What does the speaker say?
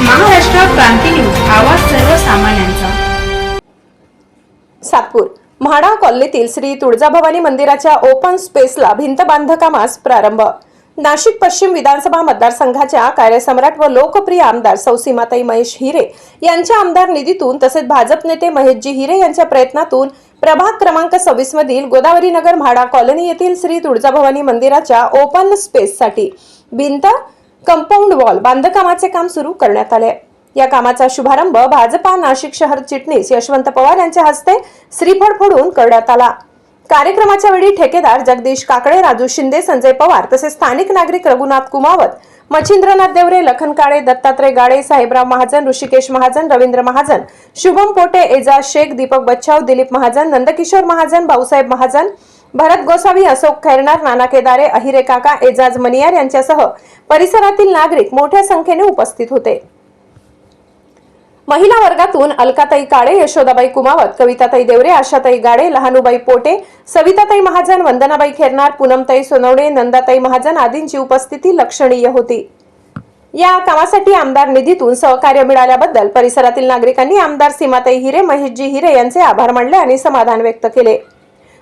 Maharashtra Kranti news आवाज सर्वसामान्यांचा. सातपूर म्हाडा कॉलनीतील श्री तुळजाभवानी मंदिराच्या ओपन स्पेसला भिंत बांधकामास प्रारंभ. नाशिक पश्चिम विधानसभा मतदारसंघाच्या कार्यसम्राट व लोकप्रिय आमदार सौसीमाताई महेश हिरे यांच्या आमदार निधीतून तसेच भाजप नेते महेशजी हिरे यांच्या प्रयत्नातून प्रभाग क्रमांक सव्वीस मधील गोदावरी नगर म्हाडा कॉलनी येथील श्री तुळजाभवानी मंदिराच्या ओपन स्पेससाठी भिंत कंपाऊंड वॉल बांधकामाचे काम सुरू करण्यात आले. या कामाचा शुभारंभ भाजपा नाशिक शहर चिटणीस यशवंत पवार यांच्या हस्ते श्रीफळ फोडून करण्यात आला. कार्यक्रमाच्या वेळी ठेकेदार जगदीश काकडे राजू शिंदे संजय पवार तसेच स्थानिक नागरिक रघुनाथ कुमावत मच्छिंद्रनाथ देवरे लखन काळे दत्तात्रय गाडे साहेबराव महाजन ऋषिकेश महाजन रवींद्र महाजन शुभम पोटे एजाज शेख दीपक बच्छाव दिलीप महाजन नंदकिशोर महाजन भाऊसाहेब महाजन भरत गोसावी अशोक खैरनार नाना केदारे अहिरे काका एजाज मनियार यांच्यासह परिसरातील नागरिक मोठ्या संख्येने उपस्थित होते. महिला वर्गातून अलकाताई काळे यशोदाबाई कुमावत कविताताई देवरे आशाताई गाडे लहानुबाई पोटे सविताताई महाजन वंदनाबाई खेरनार पूनमताई सोनवणे नंदाताई महाजन आदींची उपस्थिती लक्षणीय होती. या कामासाठी आमदार निधीतून सहकार्य मिळाल्याबद्दल परिसरातील नागरिकांनी आमदार सीमाताई हिरे महेशजी हिरे यांचे आभार मानले आणि समाधान व्यक्त केले.